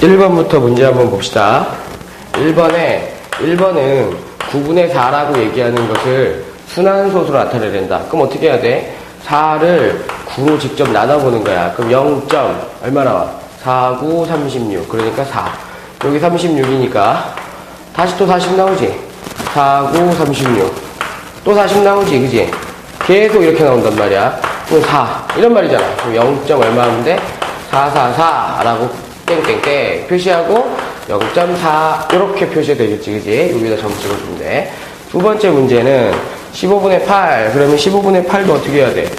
1번부터 문제 한번 봅시다. 1번에 1번은 9분의 4라고 얘기하는 것을 순환소수로 나타내야 된다. 그럼 어떻게 해야 돼? 4를 9로 직접 나눠보는 거야. 그럼 0. 얼마 나와? 4, 9, 36. 그러니까 4. 여기 36이니까 다시 또 40 나오지? 4, 9, 36. 또 40 나오지, 그지? 계속 이렇게 나온단 말이야. 그럼 4. 이런 말이잖아. 그럼 0. 얼마 하면 돼? 444라고 땡땡땡 표시하고 0.4 이렇게 표시가 되겠지, 그지? 여기다 점 찍어주면 돼. 두 번째 문제는 15분의 8. 그러면 15분의 8도 어떻게 해야 돼?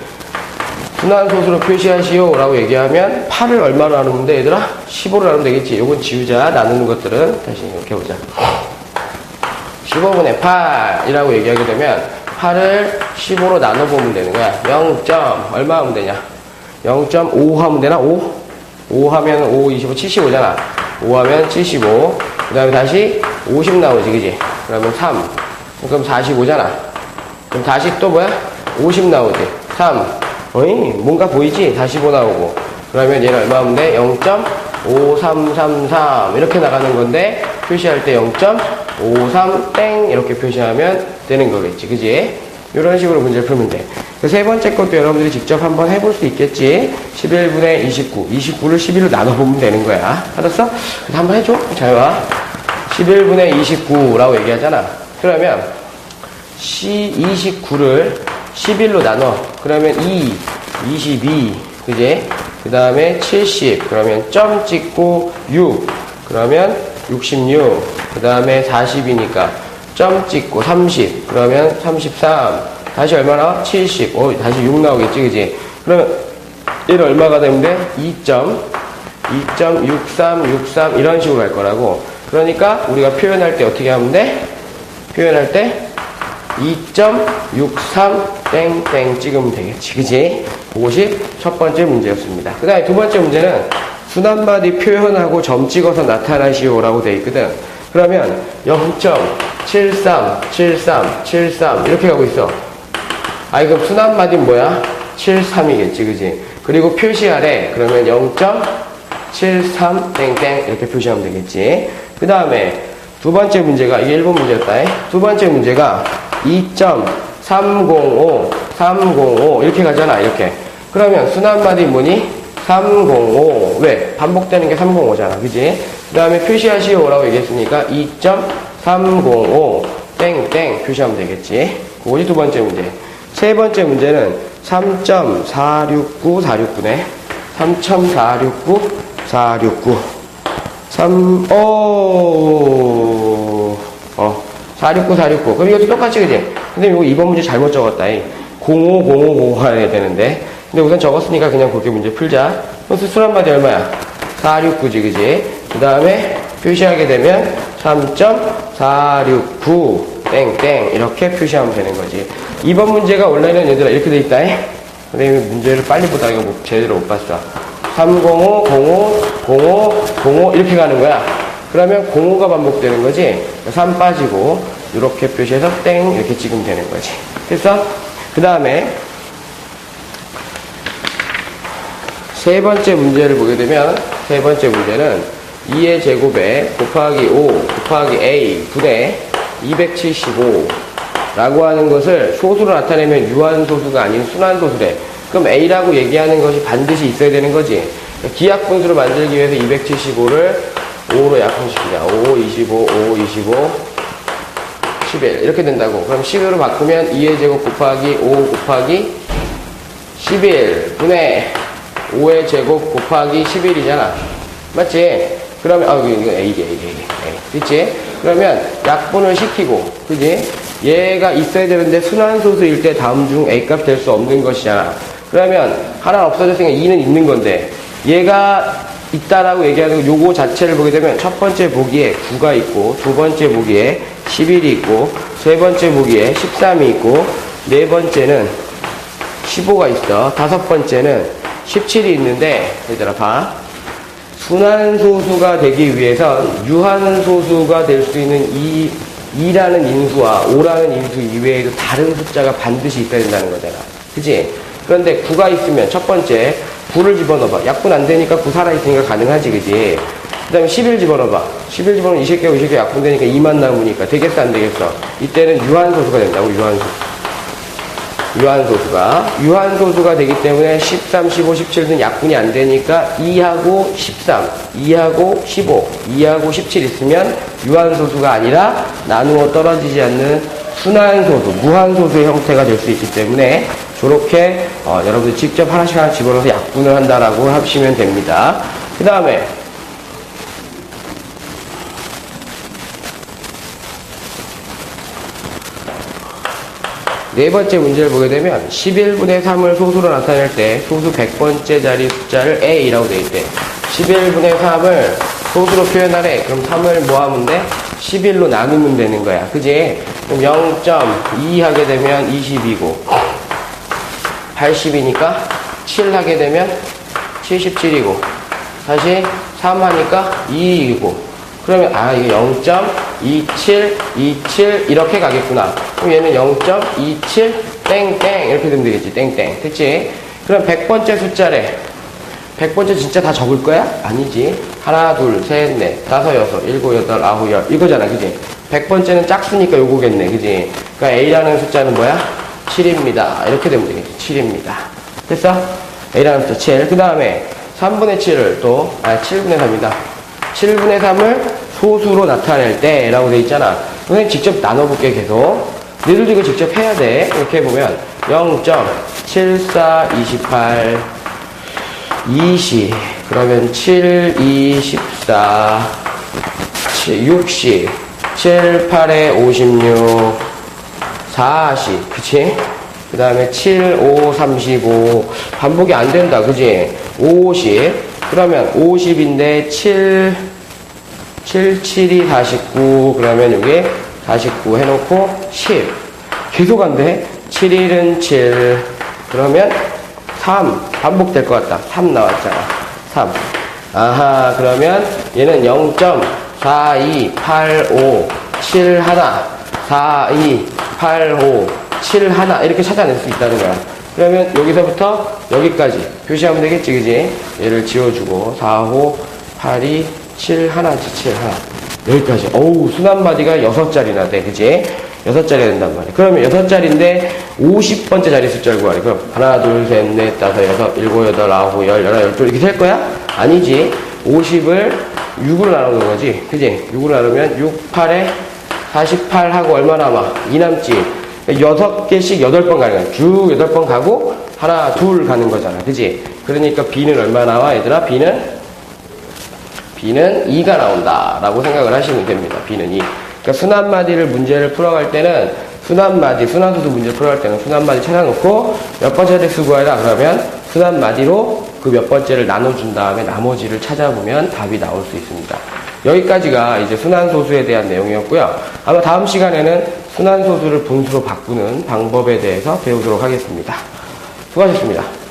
순환소수로 표시하시오 라고 얘기하면 8을 얼마로 나누면 돼 얘들아? 15로 나누면 되겠지 요건 지우자 나누는 것들은 다시 이렇게 보자 15분의 8이라고 얘기하게 되면 8을 15로 나눠보면 되는 거야 0. 얼마 하면 되냐 0.5 하면 되나? 5? 5 하면 5, 25, 75잖아 5 하면 75 그 다음에 다시 50 나오지 그지? 그러면 3 그럼 45잖아 그럼 다시 또 뭐야? 50 나오지 3 어이 뭔가 보이지? 다시 5 나오고 그러면 얘는 얼마 하면 돼? 0.5333 이렇게 나가는 건데 표시할 때 0.53땡 이렇게 표시하면 되는 거겠지 그지? 이런 식으로 문제를 풀면 돼. 그 세 번째 것도 여러분들이 직접 한번 해볼 수 있겠지? 11분의 29. 29를 11로 나눠보면 되는 거야. 알았어? 한번 해줘. 잘 와. 11분의 29라고 얘기하잖아. 그러면 C 29를 11로 나눠. 그러면 2, 22, 그지? 그 다음에 70. 그러면 점 찍고 6. 그러면 66. 그 다음에 40이니까 점 찍고 30. 그러면 33. 다시 얼마 나와? 70. 어, 다시 6 나오겠지, 그지? 그러면 얘는 얼마가 되면 돼? 2점. 2.6363 이런 식으로 갈 거라고. 그러니까 우리가 표현할 때 어떻게 하면 돼? 표현할 때 2.63 땡땡 찍으면 되겠지. 그지? 그것이 첫 번째 문제였습니다. 그 다음에 두 번째 문제는 순환마디 표현하고 점 찍어서 나타나시오라고 돼 있거든. 그러면 0.73, 73, 73 이렇게 가고 있어. 아이 그럼 순환마디는 뭐야? 73이겠지. 그지? 그리고 표시 아래 그러면 0.73 땡땡 이렇게 표시하면 되겠지. 그 다음에 두 번째 문제가 이게 1번 문제였다. 에? 두 번째 문제가 2.305, 305 이렇게 가잖아. 이렇게. 그러면 순환마디 뭐니? 305. 왜? 반복되는 게 305잖아. 그지? 그 다음에 표시하시오라고 얘기했으니까 2.305 땡땡 표시하면 되겠지. 그것이 두 번째 문제. 세 번째 문제는 3.469, 469네. 3.469, 469. 3, 오, 어, 469, 469. 그럼 이것도 똑같이, 그지? 근데 이거 2번 문제 잘못 적었다. 05, 05, 05 해야 되는데. 근데 우선 적었으니까 그냥 그렇게 문제 풀자. 그럼 수술 한마디 얼마야? 469지, 그지? 그 다음에 표시하게 되면 3.469, 땡땡. 이렇게 표시하면 되는 거지. 2번 문제가 원래는 얘들아 이렇게 돼 있다. 선생님이 문제를 빨리 보다 이거 뭐 제대로 못 봤어. 305, 05, 05, 05 이렇게 가는 거야. 그러면 05가 반복되는 거지. 3 빠지고 이렇게 표시해서 땡 이렇게 찍으면 되는 거지. 됐어? 그 다음에 세 번째 문제를 보게 되면 세 번째 문제는 2의 제곱에 곱하기 5 곱하기 a 분의 275 라고 하는 것을 소수로 나타내면 유한소수가 아닌 순환소수래. 그럼 A라고 얘기하는 것이 반드시 있어야 되는 거지. 기하분수를 만들기 위해서 275를 5로 약분시키자. 5, 25, 5, 25, 11. 이렇게 된다고. 그럼 11로 바꾸면 2의 제곱 곱하기 5 곱하기 11 분의 5의 제곱 곱하기 11이잖아. 맞지? 그러면, 아, 이거 A지, A지, A지. A. 됐지? 그러면 약분을 시키고, 그지? 얘가 있어야 되는데 순환소수일 때 다음 중 A값 될 수 없는 것이잖아. 그러면 하나 없어졌으니까 2는 있는 건데 얘가 있다라고 얘기하는 요거 자체를 보게 되면 첫 번째 보기에 9가 있고 두 번째 보기에 11이 있고 세 번째 보기에 13이 있고 네 번째는 15가 있어. 다섯 번째는 17이 있는데 얘들아 봐. 순환소수가 되기 위해서 유한소수가 될 수 있는 이 2라는 인수와 5라는 인수 이외에도 다른 숫자가 반드시 있어야 된다는 거잖아. 그지? 그런데 9가 있으면 첫 번째 9를 집어넣어봐. 약분 안 되니까 9 살아있으니까 가능하지, 그지? 그 다음에 11 집어넣어봐. 11 집어넣으면 20개고 20개 약분 되니까 2만 남으니까 되겠어, 안 되겠어? 이때는 유한소수가 된다고, 유한소수. 유한소수가. 유한소수가 되기 때문에 13, 15, 17은 약분이 안 되니까 2하고 13, 2하고 15, 2하고 17 있으면 유한소수가 아니라 나누어 떨어지지 않는 순환소수, 무한소수의 형태가 될 수 있기 때문에 저렇게 어, 여러분들 직접 하나씩 하나 집어넣어서 약분을 한다라고 하시면 됩니다. 그 다음에 네 번째 문제를 보게 되면 11분의 3을 소수로 나타낼 때 소수 100번째 자리 숫자를 A라고 되어 있대. 11분의 3을 소수로 표현하래. 그럼 3을 뭐 하면 돼? 11로 나누면 되는 거야. 그지? 그럼 0.2 하게 되면 20이고 80이니까 7 하게 되면 77이고 다시 3 하니까 2이고 그러면 아 이게 0.27, 27 이렇게 가겠구나. 그럼 얘는 0.27 땡땡 이렇게 되면 되겠지. 땡땡. 됐지? 그럼 100번째 숫자래. 100번째 진짜 다 적을 거야? 아니지. 하나, 둘, 셋, 넷, 다섯, 여섯, 일곱, 여덟, 아홉, 열 이거잖아. 그지? 100번째는 짝수니까 요거겠네. 그지? 그러니까 A라는 숫자는 뭐야? 7입니다. 이렇게 되면 되겠지. 7입니다. 됐어? A라는 숫자 7. 그 다음에 3분의 7을 또, 아, 7분의 3이다. 7분의 3을 소수로 나타낼 때 라고 돼 있잖아. 선생님 직접 나눠볼게 계속. 너희들도 이거 직접 해야 돼. 이렇게 보면 0.7428 20 그러면 7, 2, 14 7, 60 7, 8에 56 40 그치? 그 다음에 7, 5, 35 반복이 안 된다 그지? 50 그러면 50인데 7 7, 7이 49 그러면 여기 49 해놓고 10 계속 안 돼? 7, 1은 7 그러면 3 반복될 것 같다. 3 나왔잖아. 3 아하 그러면 얘는 0.4285 7 하나. 4, 2, 8, 5 7 하나. 이렇게 찾아낼 수 있다는 거야. 그러면 여기서부터 여기까지. 표시하면 되겠지 그지? 얘를 지워주고. 4, 5, 8, 2 7 하나지 7 하나. 여기까지. 어우 순환마디가 6자리나 돼 그지? 6자리가 된단 말이야. 그러면 6자리인데 50번째 자리 숫자를 구하래. 그럼 하나 둘셋넷 다섯 여섯 일곱 여덟 아홉 열 열하나 열둘 이렇게 될 거야? 아니지. 50을 6으로 나누는 거지. 그지? 6으로 나누면 6, 8에 48하고 얼마 남아? 2 남지. 6개씩 8번 가는 거야. 쭉 8번 가고 하나 둘 가는 거잖아. 그지? 그러니까 B는 얼마 나와 얘들아? B는 B는 2가 나온다 라고 생각을 하시면 됩니다. B는 2. 그러니까 순환마디를 문제를 풀어갈 때는 순환마디, 순환수도 문제를 풀어갈 때는 순환마디 찾아놓고 몇 번째를 수고해라 그러면 순환마디로 그 몇 번째를 나눠준 다음에 나머지를 찾아보면 답이 나올 수 있습니다. 여기까지가 이제 순환소수에 대한 내용이었고요. 아마 다음 시간에는 순환소수를 분수로 바꾸는 방법에 대해서 배우도록 하겠습니다. 수고하셨습니다.